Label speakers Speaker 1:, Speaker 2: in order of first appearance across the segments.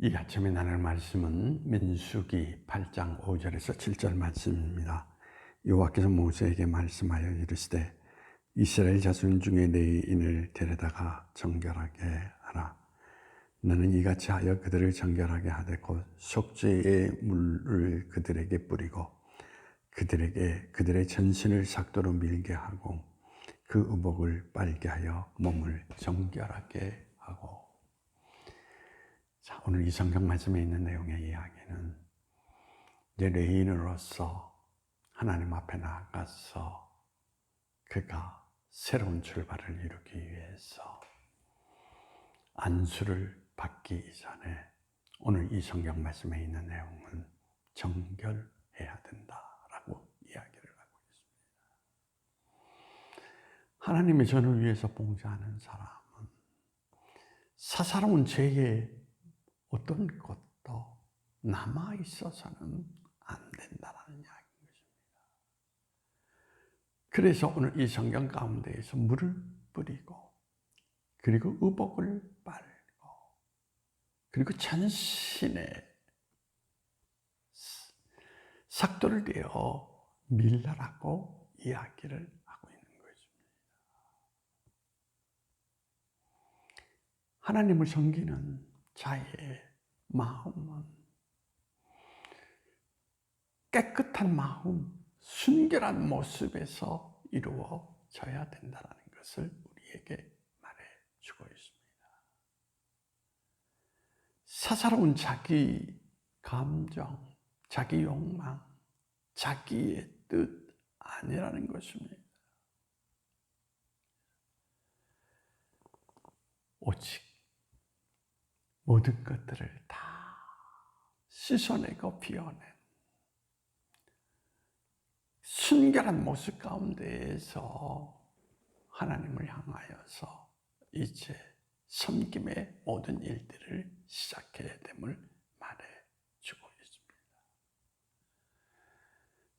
Speaker 1: 이 아침에 나눌 말씀은 민수기 8장 5절에서 7절 말씀입니다. 여호와께서 모세에게 말씀하여 이르시되 이스라엘 자손 중에 내 인을 데려다가 정결하게 하라. 너는 이같이 하여 그들을 정결하게 하되 곧 속죄의 물을 그들에게 뿌리고 그들에게 그들의 전신을 삭도로 밀게 하고 그 의복을 빨게 하여 몸을 정결하게 하고 자, 오늘 이 성경 말씀에 있는 내용의 이야기는 이제 레인으로서 하나님 앞에 나가서 그가 새로운 출발을 이루기 위해서 안수를 받기 전에 오늘 이 성경 말씀에 있는 내용은 정결해야 된다라고 이야기를 하고 있습니다. 하나님의 전을 위해서 봉사하는 사람은 사사로운 죄에 어떤 것도 남아 있어서는 안 된다는 이야기인 것입니다. 그래서 오늘 이 성경 가운데에서 물을 뿌리고 그리고 의복을 빨고 그리고 전신에 삭도를 대어 밀라라고 이야기를 하고 있는 것입니다. 하나님을 섬기는 자의 마음은 깨끗한 마음, 순결한 모습에서 이루어져야 된다는 것을 우리에게 말해주고 있습니다. 사사로운 자기 감정, 자기 욕망, 자기의 뜻 아니라는 것입니다. 오직 모든 것들을 다 씻어내고 비워낸 순결한 모습 가운데에서 하나님을 향하여서 이제 섬김의 모든 일들을 시작해야 됨을 말해주고 있습니다.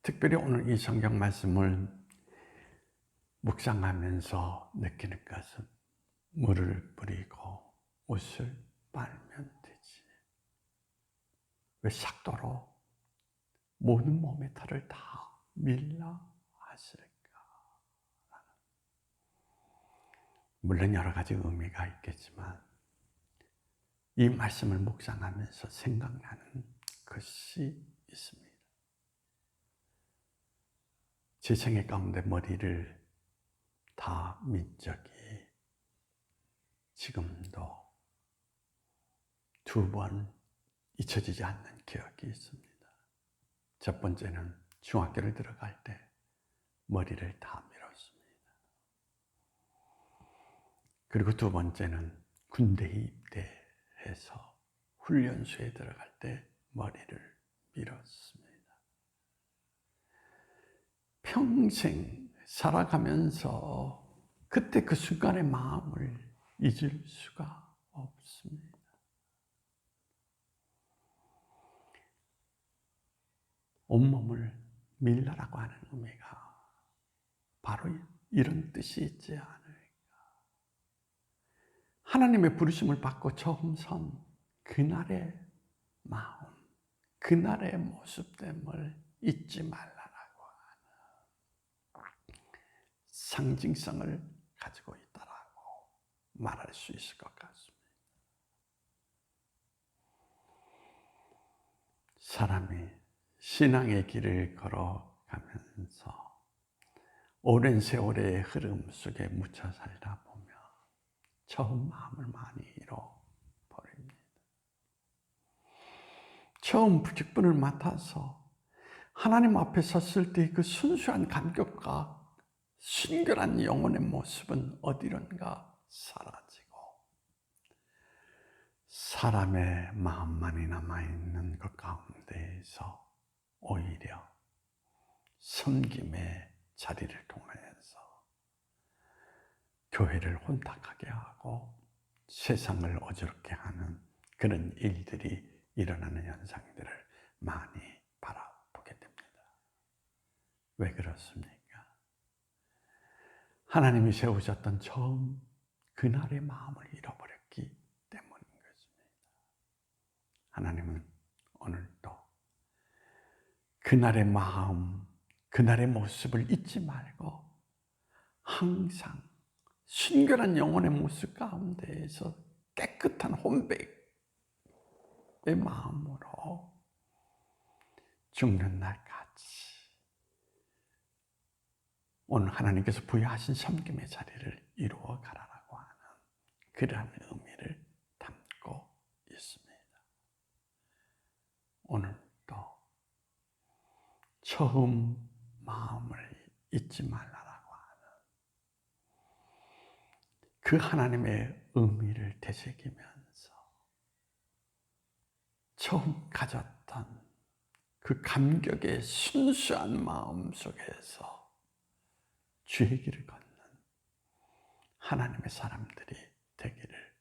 Speaker 1: 특별히 오늘 이 성경 말씀을 묵상하면서 느끼는 것은 물을 뿌리고 옷을 빨면 되지. 왜 삭도로 모든 몸의 털을 다 밀라 하실까? 물론 여러 가지 의미가 있겠지만 이 말씀을 묵상하면서 생각나는 것이 있습니다. 제 생애 가운데 머리를 다 민 적이 지금도 두 번 잊혀지지 않는 기억이 있습니다. 첫 번째는 중학교를 들어갈 때 머리를 다 밀었습니다. 그리고 두 번째는 군대에 입대해서 훈련소에 들어갈 때 머리를 밀었습니다. 평생 살아가면서 그때 그 순간의 마음을 잊을 수가 없습니다. 온몸을 밀라라고 하는 의미가 바로 이런 뜻이 있지 않을까. 하나님의 부르심을 받고 처음 선 그날의 마음, 그날의 모습됨을 잊지 말라라고 하는 상징성을 가지고 있다라고 말할 수 있을 것 같습니다. 사람이 신앙의 길을 걸어가면서 오랜 세월의 흐름 속에 묻혀 살다 보면 처음 마음을 많이 잃어버립니다. 처음 직분을 맡아서 하나님 앞에 섰을 때 그 순수한 감격과 순결한 영혼의 모습은 어디론가 사라지고 사람의 마음만이 남아있는 것 가운데에서 오히려 섬김의 자리를 통해서 교회를 혼탁하게 하고 세상을 어지럽게 하는 그런 일들이 일어나는 현상들을 많이 바라보게 됩니다. 왜 그렇습니까? 하나님이 세우셨던 처음 그날의 마음을 잃어버렸기 때문인 것입니다. 하나님은 오늘도 그날의 마음, 그날의 모습을 잊지 말고 항상 순결한 영혼의 모습 가운데에서 깨끗한 혼백의 마음으로 죽는 날까지 오늘 하나님께서 부여하신 섬김의 자리를 이루어 가라라고 하는 그러한 의미를 담고 있습니다. 오늘도 처음 마음을 잊지 말라라고 하는 그 하나님의 의미를 되새기면서 처음 가졌던 그 감격의 순수한 마음 속에서 주의 길을 걷는 하나님의 사람들이 되기를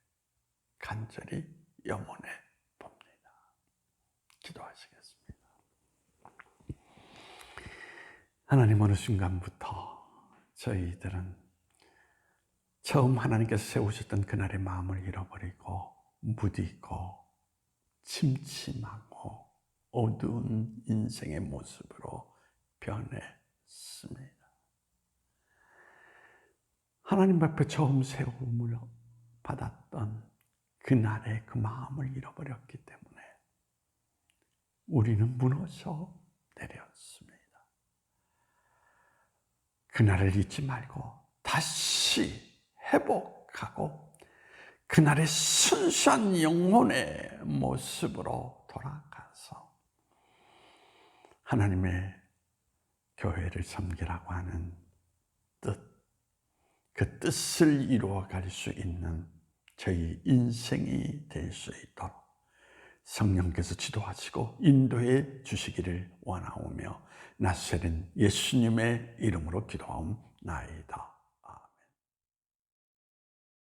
Speaker 1: 간절히 염원해 봅니다. 기도하시겠습니다. 하나님 어느 순간부터 저희들은 처음 하나님께서 세우셨던 그날의 마음을 잃어버리고 무디고 침침하고 어두운 인생의 모습으로 변했습니다. 하나님 앞에 처음 세움을 받았던 그날의 그 마음을 잃어버렸기 때문에 우리는 무너져 내렸습니다. 그날을 잊지 말고 다시 회복하고 그날의 순수한 영혼의 모습으로 돌아가서 하나님의 교회를 섬기라고 하는 뜻, 그 뜻을 이루어갈 수 있는 저희 인생이 될 수 있도록 성령께서 지도하시고 인도해 주시기를 원하오며 나세린 예수님의 이름으로 기도하옵나이다.